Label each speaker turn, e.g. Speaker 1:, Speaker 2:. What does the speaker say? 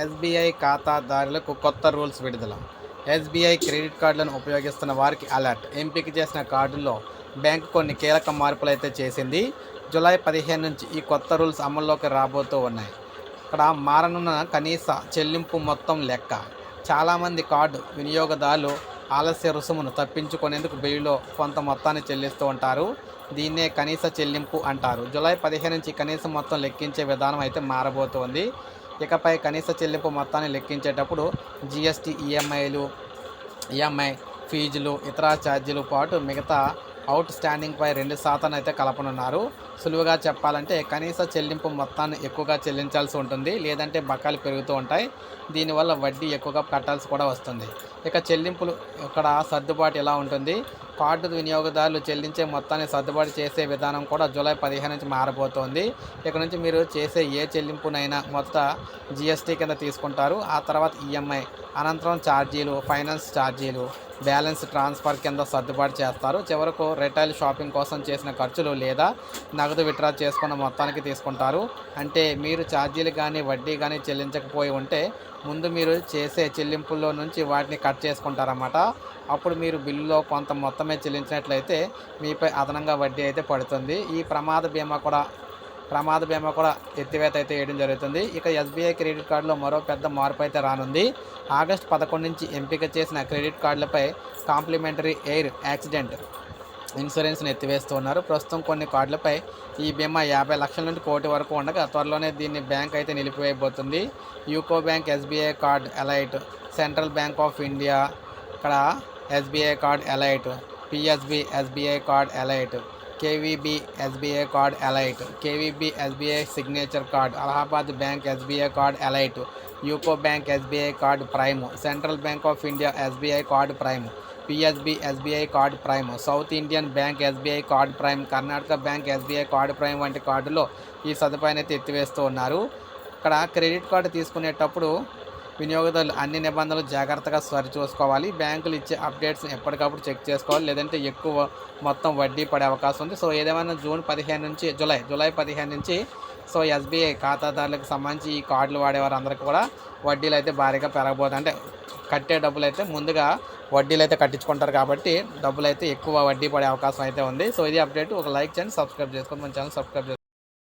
Speaker 1: SBI ఖాతాదారులకు కొత్త rules విడుదల. ఎస్బీఐ క్రెడిట్ కార్డులను ఉపయోగిస్తున్న వారికి అలర్ట్. ఎంపిక చేసిన కార్డుల్లో బ్యాంకు కొన్ని కీలక మార్పులు అయితే చేసింది. జూలై పదిహేను నుంచి ఈ కొత్త రూల్స్ అమల్లోకి రాబోతూ ఉన్నాయి. ఇక్కడ మారనున్న కనీస చెల్లింపు మొత్తం లెక్క. చాలామంది కార్డు వినియోగదారులు ఆలస్య రుసుమును తప్పించుకునేందుకు బిల్లులో కొంత మొత్తాన్ని చెల్లిస్తూ ఉంటారు. దీన్నే కనీస చెల్లింపు అంటారు. జూలై పదిహేను నుంచి కనీస మొత్తం లెక్కించే విధానం అయితే మారబోతోంది. ఇకపై కనీస చెల్లింపు మొత్తాన్ని లెక్కించేటప్పుడు జిఎస్టీ ఈఎంఐలు ఈఎంఐ ఫీజులు ఇతర ఛార్జీలు పాటు మిగతా అవుట్ స్టాండింగ్పై రెండు శాతం అయితే కలపనున్నారు. సులువుగా చెప్పాలంటే కనీస చెల్లింపు మొత్తాన్ని ఎక్కువగా చెల్లించాల్సి ఉంటుంది లేదంటే బకాయిలు పెరుగుతూ ఉంటాయి. దీనివల్ల వడ్డీ ఎక్కువగా కట్టాల్సి కూడా వస్తుంది. ఇక చెల్లింపులు ఇక్కడ సర్దుబాటు ఎలా ఉంటుంది? కార్డు వినియోగదారులు చెల్లించే మొత్తాన్ని సర్దుబాటు చేసే విధానం కూడా జూలై పదిహేను నుంచి మారబోతోంది. ఇక్కడ నుంచి మీరు చేసే ఏ చెల్లింపునైనా మొదట జిఎస్టీ కింద తీసుకుంటారు. ఆ తర్వాత ఈఎంఐ అనంతరం ఛార్జీలు ఫైనాన్స్ ఛార్జీలు బ్యాలెన్స్ ట్రాన్స్ఫర్ కింద సర్దుబాటు చేస్తారు. చివరకు రిటైల్ షాపింగ్ కోసం చేసిన ఖర్చులు లేదా నగదు విత్డ్రా చేసుకున్న మొత్తానికి తీసుకుంటారు. అంటే మీరు ఛార్జీలు కానీ వడ్డీ కానీ చెల్లించకపోయి ఉంటే ముందు మీరు చేసే చెల్లింపుల్లో నుంచి వాటిని కట్ చేసుకుంటారన్నమాట. అప్పుడు మీరు బిల్లులో కొంత మొత్తం మాత్రమే చెల్లించినట్లయితే మీపై అదనంగా వడ్డీ అయితే పడుతుంది. ఈ ప్రమాద బీమా కూడా ప్రమాద బీమా కూడా ఎత్తివేత అయితే వేయడం జరుగుతుంది. ఇక ఎస్బీఐ క్రెడిట్ కార్డులో మరో పెద్ద మార్పు అయితే రానుంది. ఆగస్టు పదకొండు నుంచి ఎంపిక చేసిన క్రెడిట్ కార్డులపై కాంప్లిమెంటరీ ఎయిర్ యాక్సిడెంట్ ఇన్సూరెన్స్ని ఎత్తివేస్తూ ఉన్నారు. ప్రస్తుతం కొన్ని కార్డులపై ఈ బీమా యాభై లక్షల నుండి కోటి వరకు ఉండగా త్వరలోనే దీన్ని బ్యాంక్ అయితే నిలిపివేయబోతుంది. UCO bank SBI card elite central bank of India ఇక్కడ SBI card elite PSB SBI card elite KVB SBI card elite KVB SBI signature card Allahabad bank SBI card elite UCO bank SBI card prime central bank of India SBI card prime PSB SBI card prime South Indian bank SBI card prime Karnataka bank SBI card prime వంటి కార్డులో ఈ సదుపాయాన్ని ఎత్తివేస్తూ ఉన్నారు. ఇక్కడ credit card తీసుకునేటప్పుడు వినియోగదారులు అన్ని నిబంధనలు జాగ్రత్తగా సరిచూసుకోవాలి. బ్యాంకులు ఇచ్చే అప్డేట్స్ ఎప్పటికప్పుడు చెక్ చేసుకోవాలి. లేదంటే ఎక్కువ మొత్తం వడ్డీ పడే అవకాశం ఉంది. సో ఏదేమైనా జూన్ పదిహేను నుంచి జూలై జూలై పదిహేను నుంచి సో ఎస్బీఐ ఖాతాదారులకు సంబంధించి ఈ కార్డులు వాడేవారందరికీ కూడా వడ్డీలు అయితే భారీగా పెరగబోతుంది. అంటే కట్టే డబ్బులు అయితే ముందుగా వడ్డీలు అయితే కట్టించుకుంటారు కాబట్టి డబ్బులు అయితే ఎక్కువ వడ్డీ పడే అవకాశం అయితే ఉంది. సో ఇది అప్డేట్. ఒక లైక్ చేయండి సబ్స్క్రైబ్ చేసుకోండి. మన ఛానల్ సబ్స్క్రైబ్ చేసుకోండి.